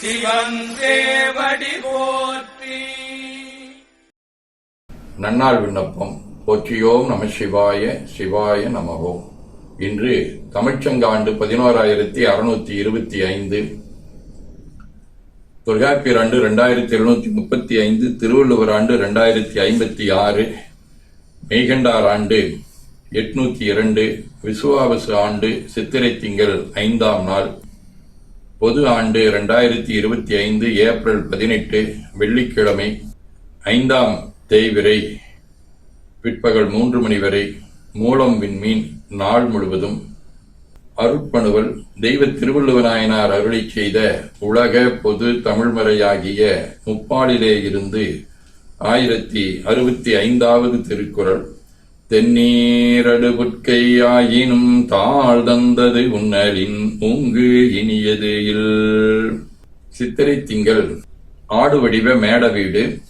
சிவன் போற்றி. நன்னாள் விண்ணப்பம். போற்றியோம் நம சிவாய சிவாய நமகோம் இன்று தமிழ்ச்சங்க ஆண்டு பதினோராயிரத்தி அறுநூத்தி இருபத்தி ஐந்து. தொல்காப்பியர் ஆண்டு ரெண்டாயிரத்தி எழுநூத்தி முப்பத்தி ஐந்து திருவள்ளுவர் ஆண்டு ரெண்டாயிரத்தி ஐம்பத்தி ஆறு. மெய்கண்டார் ஆண்டு எட்நூத்தி இரண்டு விசுவாவசு ஆண்டு சித்திரை திங்கள் ஐந்தாம் நாள். பொது ஆண்டு ரெண்டாயிரத்தி இருபத்தி ஐந்து ஏப்ரல் பதினெட்டு வெள்ளிக்கிழமை ஐந்தாம் தேய்விரை பிற்பகல் மூன்று மணி வரை மூலம் விண்மீன் நாள் முழுவதும் அருட்பணுவல் தெய்வ திருவள்ளுவநாயனார் அருளி செய்த உலக பொது தமிழ்மறையாகிய முப்பாலிலே இருந்து ஆயிரத்தி அறுபத்தி ஐந்தாவது திருக்குறள் தென்னீரடு புட்கை ஆயினும் தாழ் தந்தது உன்னலின் உங்கு இனியது இல். சித்திரை திங்கள் ஆடு வடிவ மேட வீடு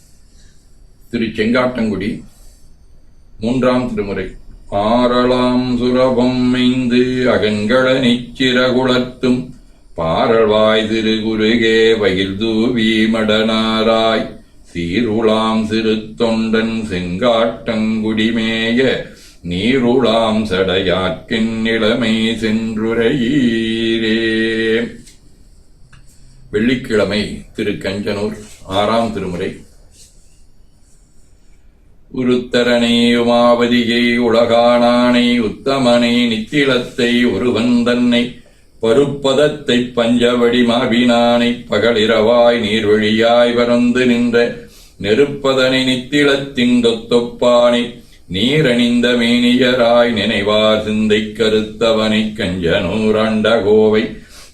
திரு செங்காட்டங்குடி மூன்றாம் திருமுறை. ஆரலாம் சுரபம் மெய்ந்து அகன்கள நிச்சிறகுளத்தும் பாரல்வாய் திருகுருகே வகில் தூவி மடனாராய். சீருளாம் சிறு தொண்டன் செங்காட்டங்குடிமேய நீருளாம் சடையாற்றின் நிலைமை சென்றுரையீரே. வெள்ளிக்கிழமை திரு கஞ்சனூர் ஆறாம் திருமுறை. உருத்தரனே உமாவதியை உலகானானை உத்தமனை நித்திலத்தை ஒருவன் தன்னை பருப்பதத்தை பஞ்சவடி மாவினானை பகலிரவாய் நீர்வழியாய் பறந்து நின்ற நெருப்பதனை நித்திலத்தின் தொத்தொப்பானை நீரணிந்த மேனியராய் நினைவார் சிந்தை கருத்தவனை கஞ்சனூராண்ட கோவை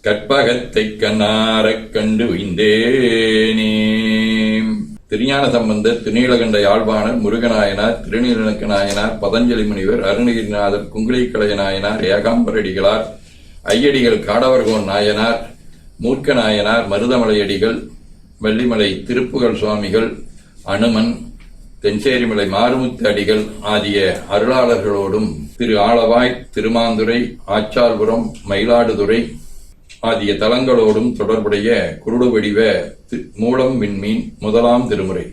கற்பகத்தைக் கண்ணாரக் கண்டு உய்ந்தேனே. திருஞான சம்பந்தர் திருநீலகண்ட யாழ்ப்பாணர் முருகநாயனார் திருநீலனுக்கு நாயனார் பதஞ்சலி முனிவர் அருணகிரிநாதர் குங்குளிக்கலைய நாயனார் ஏகாம்பரடிகளார் ஐயடிகள் காடவர்கோன் நாயனார் மூர்க்க நாயனார் மருதமலையடிகள் வள்ளிமலை திருப்புகழ் சுவாமிகள் அனுமன் தென்சேரிமலை மாறுமுத்து அடிகள் ஆகிய அருளாளர்களோடும் திரு ஆளவாய் திருமாந்துரை ஆச்சால்புரம் மயிலாடுதுறை ஆகிய தலங்களோடும் தொடர்புடைய குருடு வடிவ தி- மூலம் விண்மீன் முதலாம் திருமுறை.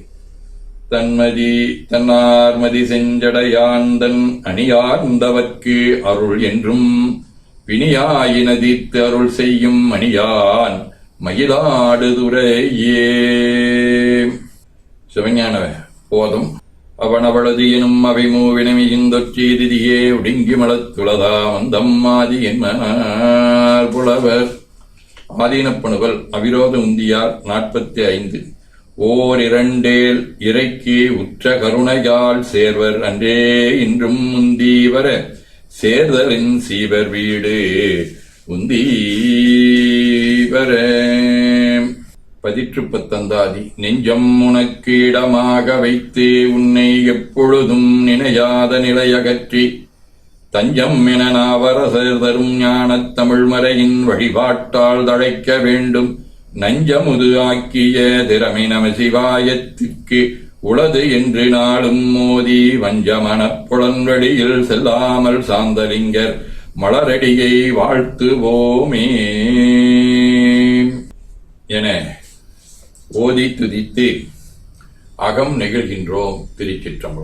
தன்மதி தன்னார்மதி செஞ்சடையாந்தன் அணியார்ந்தவர்க்கு அருள் என்றும் பிணியாயினதித்து அருள் செய்யும் மணியான் மயிலாடுதுறையே. சிவஞானவ போதும். அவனவளது எனும் அவை மூவினமிகுந்தொற்றீதியே ஒடுங்கி மலத்துளதா வந்தம்மாதி ஆதி என்மனார் புலவர். ஆதீனப்பணுவல் அவிரோத உந்தியார் நாற்பத்தி ஐந்து ஓர் இரண்டேல் இறைக்கு உற்ற கருணையால் சேர்வர் அன்றே இன்றும் முந்தீவர சேர்தலின் சீவர் வீடு உந்தீவர பதிற்று பத்தந்தாதி நெஞ்சம் உனக்கு இடமாக வைத்து உன்னை எப்பொழுதும் நினையாத நிலையகற்றி. தஞ்சம் என நாவரசர் தரும் ஞானத் தமிழ்மறையின் வழிபாட்டால் தழைக்க வேண்டும். நஞ்சமுது ஆக்கிய திறமை நம சிவாயத்திற்கு உளது என்று நாளும் மோதி வஞ்சமனப் புலன்வழியில் செல்லாமல் சாந்தலிங்கர் மலரடியை வாழ்த்துவோமே. என ஓதி துதித்து அகம் நெகிழ்கின்றோம் திருச்சிற்றம்பலம்.